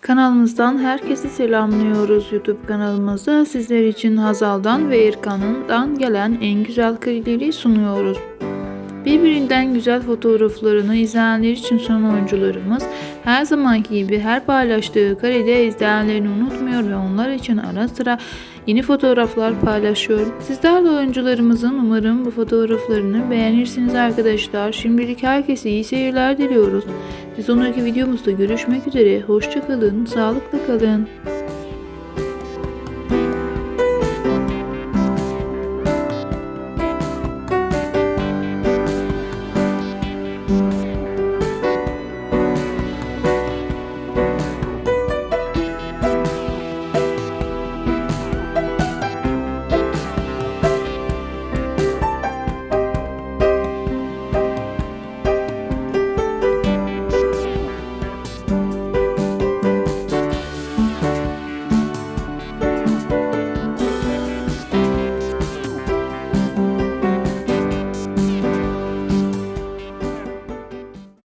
Kanalımızdan herkesi selamlıyoruz. YouTube kanalımızda sizler için Hazal'dan ve Erkan'dan gelen en güzel kareleri sunuyoruz. Birbirinden güzel fotoğraflarını izleyenler için sunan oyuncularımız her zamanki gibi her paylaştığı karede izleyenlerini unutmuyor ve onlar için ara sıra yeni fotoğraflar paylaşıyor. Sizler de oyuncularımızın umarım bu fotoğraflarını beğenirsiniz arkadaşlar. Şimdilik herkese iyi seyirler diliyoruz. Bir sonraki videomuzda görüşmek üzere. Hoşçakalın, sağlıkla kalın.